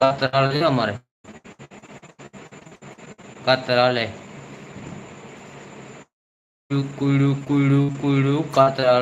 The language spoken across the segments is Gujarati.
કાતરા લેજો અમારે. કાતરા લે કુડુ કુડુ કુડુ કાતરા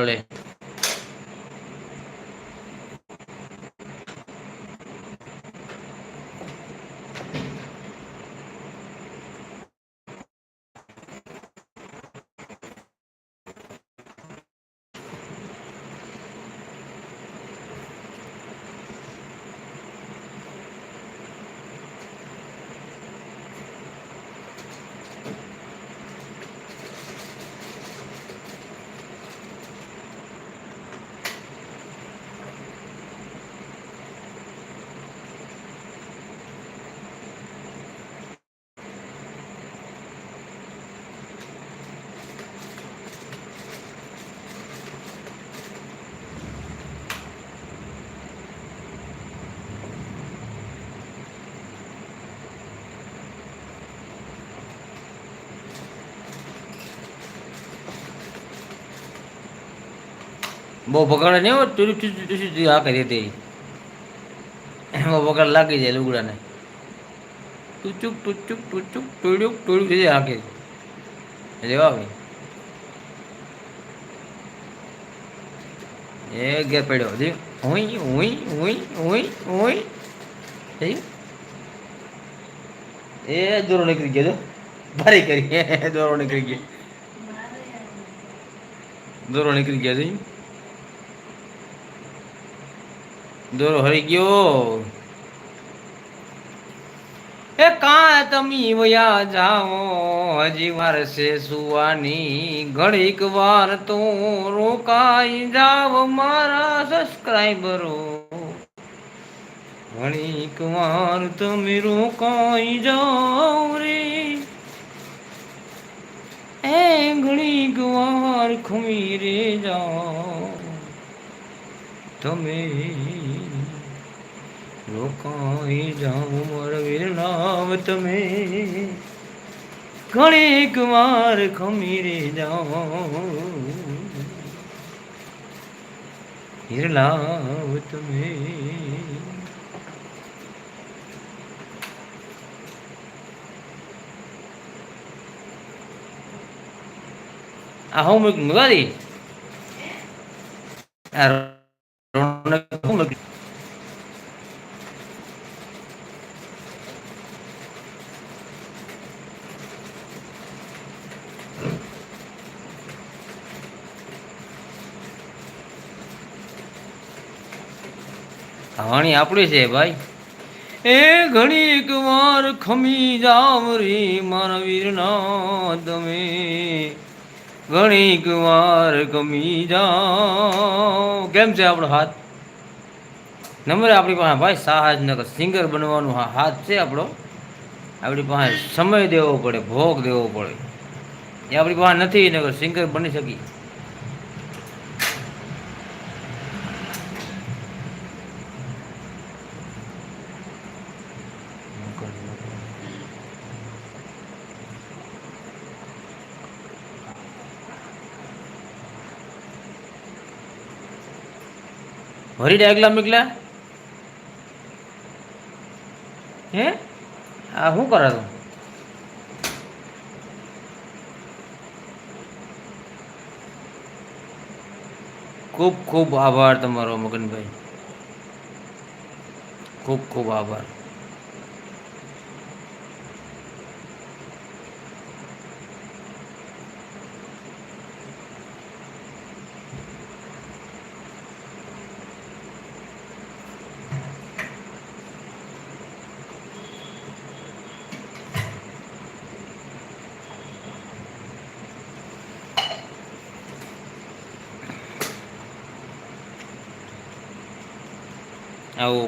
બહુ બગાડે નહીં હોય તુરી તુરી તુરી આ કરી તે એમાં બગાડ લાગી જાય લુગડાને. ટૂચુક ટૂચુક ટૂચુક ટોળ્યુક ટુડુક થઈ જાય હાકે રેવા ભાઈ. એ ઘેર પડ્યો જી હુઈ હુઈ હુઈ હુઈ હુઈ થઈ એ દોરો નીકળી ગયો ભારી કરી. દોરો નીકળી ગયો. દોરો નીકળી ગયા છે દોરો હરી ગયો. એ કા તમે વયા જાઓ? હજી વાર છે સુવાની ઘડીક વાર તો રોકાઈ જાવ મારા સબસ્ક્રાઈબરો. ઘણીક વાર તમે રોકાઈ જાઓ રે. એ ઘણીક વાર ખમી રે જાઓ. તમે રોકાઈ જાઓ મારા નામ તમે. ઘણીક વાર ખમી રે જાઓ હિરલાવ તમે. આ હું મગાવી? આ હું મગાડી આપણી છે, ભાઈ. એ ઘણીક વાર ખમી જાવ રે, મારા વીરના તમે ઘણીક વાર ખમી જાવ. કેમ છે આપણો હાથ? નંબર આપણી પાસે ભાઈ સાહજ નગર સિંગર બનવાનું હાથ છે આપણો. આપણી પાસે સમય દેવો પડે, ભોગ દેવો પડે. એ આપણી પાસે નથી નગર સિંગર બની શકી. ભરી ડાયગ્રામ નીકળ્યા? હે આ શું કરે તું ખૂબ ખૂબ આભાર તમારો મગનભાઈ ખૂબ ખૂબ આભાર atau